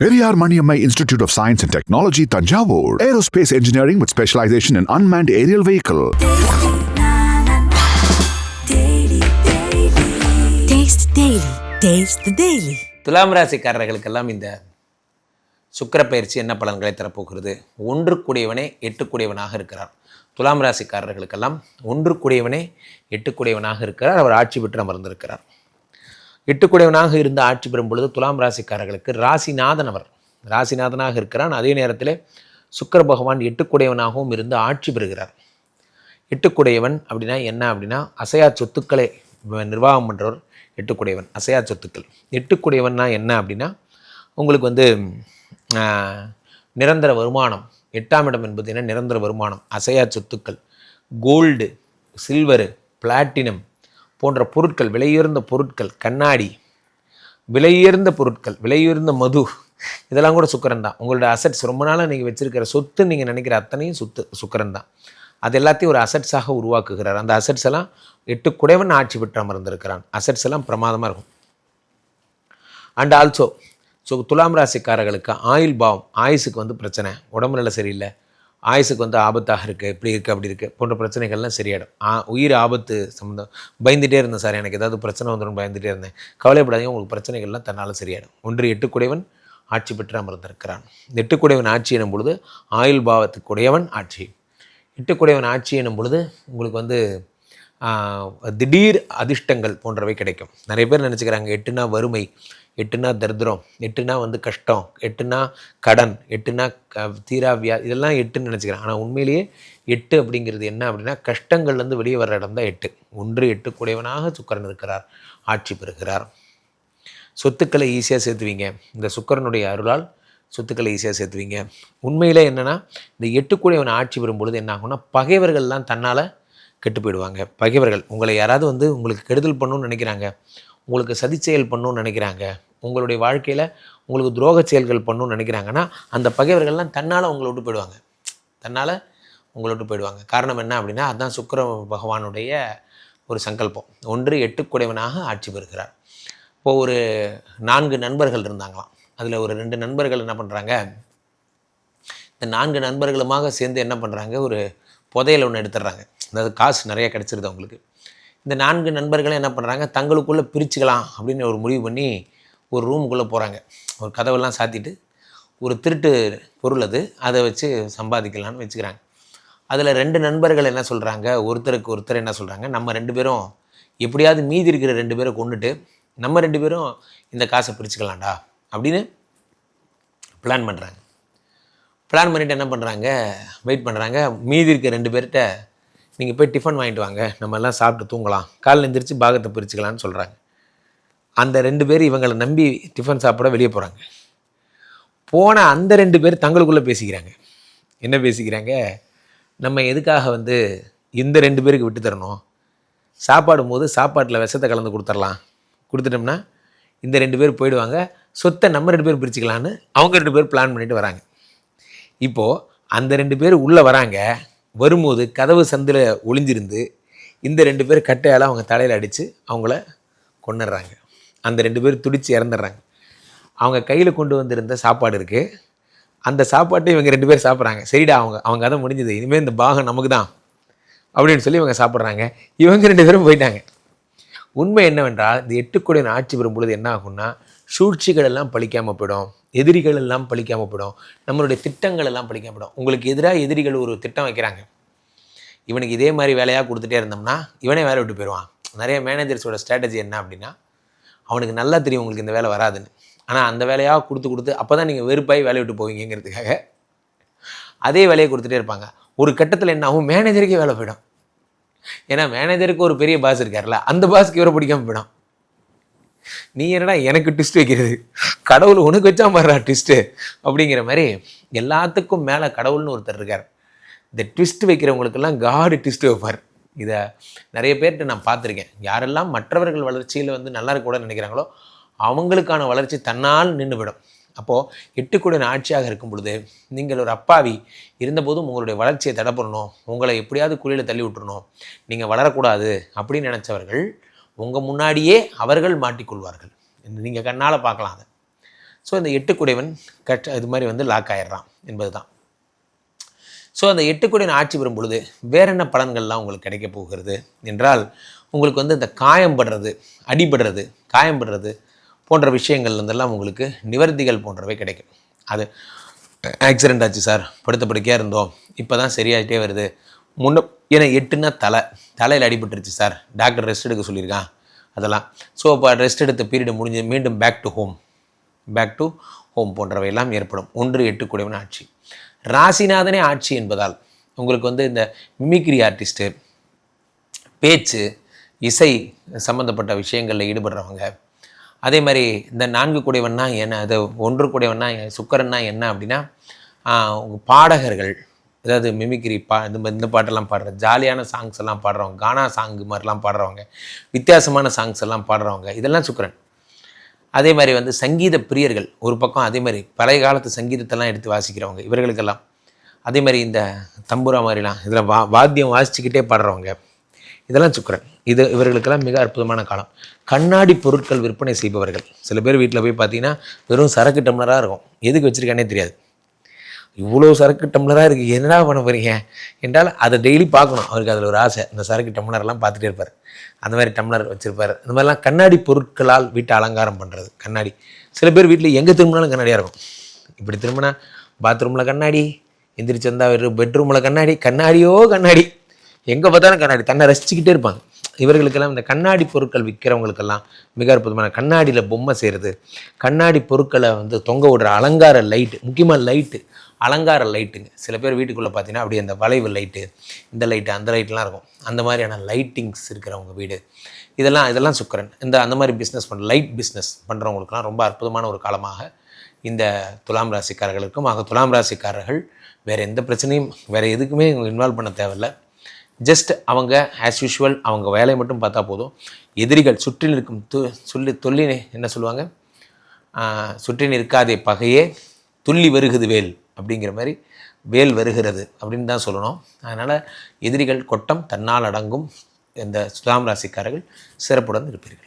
Periyar Maniammai Institute of Science and Technology, Tanjavur. Aerospace engineering with specialization in unmanned aerial vehicle. Taste Daily. Taste the Daily. துலாம் ராசிக்காரர்களுக்கெல்லாம் இந்த சுக்கிர பயிற்சி என்ன பலன்களை தரப்போகிறது ஒன்றுக்குடையவனே எட்டுக்குடையவனாக இருக்கிறார் துலாம் ராசிக்காரர்களுக்கெல்லாம் ஒன்றுக்குடையவனே எட்டுக்குடையவனாக இருக்கிறார் அவர் ஆட்சி பெற்று அமர்ந்திருக்கிறார் எட்டுக்குடையவனாக இருந்து ஆட்சி பெறும் பொழுது துலாம் ராசிக்காரர்களுக்கு ராசிநாதன் அவர். ராசிநாதனாக இருக்கிறான். அதே நேரத்தில் சுக்கர பகவான் எட்டுக்குடையவனாகவும் இருந்து ஆட்சி பெறுகிறார். எட்டுக்குடையவன் அப்படின்னா என்ன அப்படின்னா அசையா சொத்துக்களை நிர்வாகம் பண்ணுறவர் எட்டுக்குடையவன் அசையா சொத்துக்கள். எட்டுக்குடையவன்னா என்ன அப்படின்னா உங்களுக்கு வந்து நிரந்தர வருமானம். எட்டாம் இடம் என்பது என்ன? நிரந்தர வருமானம். அசையா சொத்துக்கள். கோல்டு சில்வரு பிளாட்டினம் போன்ற பொருட்கள் விலையுயர்ந்த பொருட்கள் கண்ணாடி விலையுயர்ந்த பொருட்கள் விலையுயர்ந்த மது இதெல்லாம் கூட சுக்கரன் தான். உங்களோட அசட்ஸ் ரொம்ப நாளாக நீங்கள் வச்சுருக்கிற சொத்து நீங்கள் நினைக்கிற அத்தனையும் சொத்து சுக்கரன் தான். அது எல்லாத்தையும் ஒரு அசட்ஸாக உருவாக்குகிறார். அந்த அசட்ஸ் எல்லாம் எட்டு குடைவன் ஆட்சி பெற்றாமல் இருந்திருக்கிறான் அசட்ஸ் எல்லாம் பிரமாதமாக இருக்கும். அண்ட் ஆல்சோ ஸோ துலாம் ராசிக்காரர்களுக்கு ஆயுள் பாவம் ஆயுசுக்கு வந்து பிரச்சனை உடம்பு நிலை சரியில்லை. ஆயுசுக்கு வந்து ஆபத்தாக இருக்குது இப்படி இருக்குது அப்படி இருக்குது போன்ற பிரச்சனைகள்லாம் சரியாயிடும். ஆ உயிர் ஆபத்து சம்மந்தம் பயந்துகிட்டே இருந்தேன் சார். எனக்கு ஏதாவது பிரச்சனை வந்துடும் பயந்துட்டே இருந்தேன். கவலைப்படாதீங்க உங்களுக்கு பிரச்சனைகள்லாம் தன்னால் சரியாயிடும். ஒன்று எட்டுக்குடையவன் ஆட்சி பெற்று அமர்ந்திருக்கிறான். எட்டுக்குடையவன் ஆட்சி எனும் பொழுது ஆயுள் பாவத்துக்குடையவன் ஆட்சி. எட்டுக்குடையவன் ஆட்சி எனும் பொழுது உங்களுக்கு வந்து திடீர் அதிர்ஷ்டங்கள் போன்றவை கிடைக்கும். நிறைய பேர் நினச்சிக்கிறாங்க எட்டுனா வறுமை எட்டுனா தரித்திரம் எட்டுனா வந்து கஷ்டம் எட்டுனா கடன் எட்டுனா க தீரா வியா இதெல்லாம் எட்டுன்னு நினச்சிக்கிறாங்க. ஆனால் உண்மையிலேயே எட்டு அப்படிங்கிறது என்ன அப்படின்னா கஷ்டங்கள்லேருந்து வெளியே வர்ற இடம் தான் எட்டு. ஒன்று எட்டு கூடையவனாக சுக்கரன் இருக்கிறார் ஆட்சி பெறுகிறார். சொத்துக்களை ஈஸியாக சேர்த்துவீங்க. இந்த சுக்கரனுடைய அருளால் சொத்துக்களை ஈஸியாக சேர்த்துவீங்க. உண்மையில் என்னென்னா இந்த எட்டுக்குடையவன் ஆட்சி பெறும்பொழுது என்ன ஆகும்னா பகைவர்கள்லாம் தன்னால் கெட்டு போயிடுவாங்க. பகைவர்கள் உங்களை யாராவது வந்து உங்களுக்கு கெடுதல் பண்ணணும்னு நினைக்கிறாங்க உங்களுக்கு சதி செயல் பண்ணணும்னு நினைக்கிறாங்க உங்களுடைய வாழ்க்கையில் உங்களுக்கு துரோக செயல்கள் பண்ணணும்னு நினைக்கிறாங்கன்னா அந்த பகைவர்கள்லாம் தன்னால் உங்களை விட்டு போயிடுவாங்க. தன்னால் உங்களை விட்டு போயிடுவாங்க. காரணம் என்ன அப்படின்னா அதுதான் சுக்கிர பகவானுடைய ஒரு சங்கல்பம். ஒன்று எட்டுக்குடையவனாக ஆட்சி பெறுகிறார். இப்போது ஒரு நான்கு நண்பர்கள் இருந்தாங்களாம். அதில் ஒரு ரெண்டு நண்பர்கள் என்ன பண்ணுறாங்க இந்த நான்கு நண்பர்களுமாக சேர்ந்து என்ன பண்ணுறாங்க ஒரு புதையல் ஒன்று எடுத்துடுறாங்க. அதாவது காசு நிறைய கிடச்சிருது அவங்களுக்கு. இந்த நான்கு நண்பர்களும் என்ன பண்ணுறாங்க தங்களுக்குள்ளே பிரிச்சுக்கலாம் அப்படின்னு ஒரு முடிவு பண்ணி ஒரு ரூமுக்குள்ளே போகிறாங்க ஒரு கதவெல்லாம் சாத்திட்டு ஒரு திருட்டு பொருள் அது. அதை வச்சு சம்பாதிக்கலாம்னு வச்சுக்கிறாங்க. அதில் ரெண்டு நண்பர்கள் என்ன சொல்கிறாங்க ஒருத்தருக்கு ஒருத்தர் என்ன சொல்கிறாங்க நம்ம ரெண்டு பேரும் எப்படியாவது மீதி இருக்கிற ரெண்டு பேரை கொண்டுட்டு நம்ம ரெண்டு பேரும் இந்த காசை பிரிச்சுக்கலாம்டா அப்படின்னு பிளான் பண்ணுறாங்க பிளான் பண்ணிவிட்டு என்ன பண்ணுறாங்க வெயிட் பண்ணுறாங்க மீதி இருக்க ரெண்டு பேர்கிட்ட நீங்கள் போய் டிஃபன் வாங்கிட்டு வாங்க. நம்ம எல்லாம் சாப்பிட்டு தூங்கலாம். காலைல எந்திரிச்சு பாகத்தை பிரிச்சுக்கலாம்னு சொல்கிறாங்க அந்த ரெண்டு பேர் இவங்களை நம்பி டிஃபன் சாப்பிட வெளியே போகிறாங்க போன அந்த ரெண்டு பேர் தங்களுக்குள்ளே பேசிக்கிறாங்க. என்ன பேசிக்கிறாங்க? நம்ம எதுக்காக வந்து இந்த ரெண்டு பேருக்கு விட்டு தரணும்? சாப்பாடும் போது சாப்பாட்டில் விஷத்தை கலந்து கொடுத்துடலாம். கொடுத்துட்டோம்னா இந்த ரெண்டு பேர் போயிடுவாங்க. சொத்தை நம்ம ரெண்டு பேர் பிரிச்சுக்கலான்னு அவங்க ரெண்டு பேர் பிளான் பண்ணிட்டு வராங்க. இப்போது அந்த ரெண்டு பேர் உள்ளே வராங்க. வரும்போது கதவு சந்தில் ஒளிஞ்சிருந்து இந்த ரெண்டு பேர் கட்டையால் அவங்க தலையில் அடித்து அவங்கள கொண்டுடுறாங்க அந்த ரெண்டு பேர் துடித்து இறந்துடுறாங்க. அவங்க கையில் கொண்டு வந்திருந்த சாப்பாடு இருக்குது அந்த சாப்பாட்டை இவங்க ரெண்டு பேர் சாப்பிட்றாங்க. சரிடா அவங்க அவங்க கதை முடிஞ்சது. இனிமேல் இந்த பாகம் நமக்கு தான் அப்படின்னு சொல்லி இவங்க சாப்பிட்றாங்க. இவங்க ரெண்டு பேரும் போயிட்டாங்க. உண்மை என்னவென்றால் இந்த எட்டுக்குடையன் ஆட்சி பெறும் பொழுது என்ன ஆகும்னா சூழ்ச்சிகள் எல்லாம் பழிக்காமல் போயிடும் எதிரிகள் எல்லாம் பழிக்காமல் போயிடும் நம்மளுடைய திட்டங்கள் எல்லாம் பழிக்காம போயிடும். உங்களுக்கு எதிராக எதிரிகள் ஒரு திட்டம் வைக்கிறாங்க. இவனுக்கு இதே மாதிரி வேலையாக கொடுத்துட்டே இருந்தோம்னா இவனே வேலை விட்டு போயிடுவான். நிறைய மேனேஜர்ஸோட ஸ்ட்ராட்டஜி என்ன அப்படின்னா அவனுக்கு நல்லா தெரியும் உங்களுக்கு இந்த வேலை வராதுன்னு. ஆனால் அந்த வேலையாக கொடுத்து கொடுத்து அப்போ தான் நீங்கள் வெறுப்பாகி வேலையை விட்டு போவீங்கிறதுக்காக அதே வேலையை கொடுத்துட்டே இருப்பாங்க. ஒரு கட்டத்தில் என்ன ஆகும்? மேனேஜருக்கே வேலை போயிடும். ஏன்னா மேனேஜருக்கு ஒரு பெரிய பாஸ் இருக்கார்ல அந்த பாஸ்க்கு இவரை பிடிக்காம போயிடும். நீ என்னடா எனக்கு ட்விஸ்ட் வைக்கிறது? கடவுள் உனக்கு வச்சா மாறுறா ட்விஸ்ட்டு அப்படிங்கிற மாதிரி எல்லாத்துக்கும் மேலே கடவுள்னு ஒருத்தர் இருக்கார். இந்த ட்விஸ்ட் வைக்கிறவங்களுக்கெல்லாம் காடு ட்விஸ்ட் வைப்பார். இதை நிறைய பேர்கிட்ட நான் பார்த்துருக்கேன். யாரெல்லாம் மற்றவர்கள் வளர்ச்சியில் வந்து நல்லா இருக்க கூட நினைக்கிறாங்களோ அவங்களுக்கான வளர்ச்சி தன்னால் நின்றுவிடும் அப்போது எட்டுக்குடன் ஆட்சியாக இருக்கும் பொழுது நீங்கள் ஒரு அப்பாவி இருந்தபோதும் உங்களுடைய வளர்ச்சியை தடை பண்ணணும் உங்களை எப்படியாவது குழியில் தள்ளி விட்டுறணும் நீங்கள் வளரக்கூடாது அப்படின்னு நினச்சவர்கள் உங்கள் முன்னாடியே அவர்கள் மாட்டிக்கொள்வார்கள். நீங்கள் கண்ணால் பார்க்கலாம் அதை. ஸோ இந்த எட்டுக்குடையவன் கட் இது மாதிரி வந்து லாக் ஆயிடுறான் என்பது தான் ஸோ அந்த எட்டுக்குடையன் ஆட்சி பெறும் பொழுது வேற என்ன பலன்கள்லாம் உங்களுக்கு கிடைக்க போகிறது? என்றால் உங்களுக்கு வந்து இந்த காயம் படுறது அடிபடுறது காயம் படுறது போன்ற விஷயங்கள்லேருந்தெல்லாம் உங்களுக்கு நிவர்த்திகள் போன்றவை கிடைக்கும். அது ஆக்சிடெண்ட் ஆச்சு சார். படுத்த படுக்கையாக இருந்தோம். இப்போ தான் சரியாயிட்டே வருது. முன்ன ஏன்னா எட்டுன்னா தலை. தலையில் அடிபட்டுருச்சு சார். டாக்டர் ரெஸ்ட் எடுக்க சொல்லியிருக்கான். அதெல்லாம். ஸோ இப்போ ரெஸ்ட் எடுத்த பீரியட் முடிஞ்சு மீண்டும் back to home back to home போன்றவையெல்லாம் ஏற்படும். ஒன்று எட்டு கூடியவன் ஆட்சி. ராசிநாதனே ஆட்சி என்பதால் உங்களுக்கு வந்து இந்த மிமிக்ரி ஆர்டிஸ்ட்டு பேச்சு இசை சம்மந்தப்பட்ட விஷயங்களில் ஈடுபடுறவங்க அதே மாதிரி இந்த நான்கு கூடையவன்னா என்ன? அது ஒன்று கூடையவன்னா சுக்கரன்னா என்ன அப்படின்னா பாடகர்கள் அதாவது மிமிக்ரி பா இந்த மாதிரி இந்த பாட்டெல்லாம் பாடுற ஜாலியான சாங்ஸ் எல்லாம் பாடுறவங்க கானா சாங் மாதிரிலாம் பாடுறவங்க வித்தியாசமான சாங்ஸ் எல்லாம் பாடுறவங்க இதெல்லாம் சுக்கரன். அதே மாதிரி வந்து சங்கீத பிரியர்கள் ஒரு பக்கம் அதே மாதிரி பழைய காலத்து சங்கீதத்தெல்லாம் எடுத்து வாசிக்கிறவங்க இவர்களுக்கெல்லாம். அதே மாதிரி இந்த தம்புரா மாதிரிலாம் இதில் வா வாத்தியம் வாசிச்சுக்கிட்டே பாடுறவங்க இதெல்லாம் சுக்கரன் இது இவர்களுக்கெல்லாம் மிக அற்புதமான காலம். கண்ணாடி பொருட்கள் விற்பனை செய்பவர்கள். சில பேர் வீட்டில் போய் பார்த்தீங்கன்னா வெறும் சரக்கு டம்ளராக இருக்கும். எதுக்கு வச்சுருக்கானே தெரியாது. இவ்வளோ சரக்கு டம்ளராக இருக்குது என்னடா பண்ண போகிறீங்க என்றால் அதை டெய்லி பார்க்கணும். அவருக்கு அதில் ஒரு ஆசை. இந்த சரக்கு டம்ளர்லாம் பார்த்துட்டே இருப்பார். அந்த மாதிரி டம்ளர் வச்சுருப்பார். இந்த மாதிரிலாம் கண்ணாடி பொருட்களால் வீட்டை அலங்காரம் பண்ணுறது கண்ணாடி. சில பேர் வீட்டில் எங்கே திரும்பினாலும் கண்ணாடியாக இருக்கும். இப்படி திரும்பினா பாத்ரூமில் கண்ணாடி எந்திரிச்சு வந்தால் பெட்ரூமில் கண்ணாடி கண்ணாடியோ கண்ணாடி. எங்கே பார்த்தாலும் கண்ணாடி தன்னை ரசிச்சுக்கிட்டே இருப்பாங்க. இவர்களுக்கெல்லாம் இந்த கண்ணாடி பொருட்கள் விற்கிறவங்களுக்கெல்லாம் மிக அற்புதமான கண்ணாடியில் பொம்மை செய்கிறது கண்ணாடி பொருட்களை வந்து தொங்க விடுற அலங்கார லைட்டு முக்கியமாக லைட்டு அலங்கார லைட்டுங்க சில பேர் வீட்டுக்குள்ளே பார்த்தீங்கன்னா அப்படியே அந்த வளைவு லைட்டு இந்த லைட்டு அந்த லைட்லாம் இருக்கும். அந்த மாதிரியான லைட்டிங்ஸ் இருக்கிறவங்க வீடு. இதெல்லாம் இதெல்லாம் சுக்கரன். இந்த அந்த மாதிரி பிஸ்னஸ் பண்ண லைட் பிஸ்னஸ் பண்ணுறவங்களுக்குலாம் ரொம்ப அற்புதமான ஒரு காலமாக இந்த துலாம் ராசிக்காரர்களுக்கும் ஆக துலாம் ராசிக்காரர்கள் வேறு எந்த பிரச்சனையும் வேறு எதுக்குமே இன்வால்வ் பண்ண தேவையில்லை. ஜஸ்ட் அவங்க ஆஸ் யூஷுவல் அவங்க வேலையை மட்டும் பார்த்தா போதும். எதிரிகள் சுற்றி இருக்கும் து சொல்லி தொல்லி என்ன சொல்லுவாங்க? சுற்றி நிற்காதே பகையே துள்ளி வருகுது வேல் அப்படிங்கிற மாதிரி வேல் வருகிறது அப்படின்னு தான் சொல்லணும். அதனால் எதிரிகள் கொட்டம் தன்னால் அடங்கும் இந்த சுதாம் ராசிக்காரர்கள் சிறப்புடன் இருப்பீர்கள்.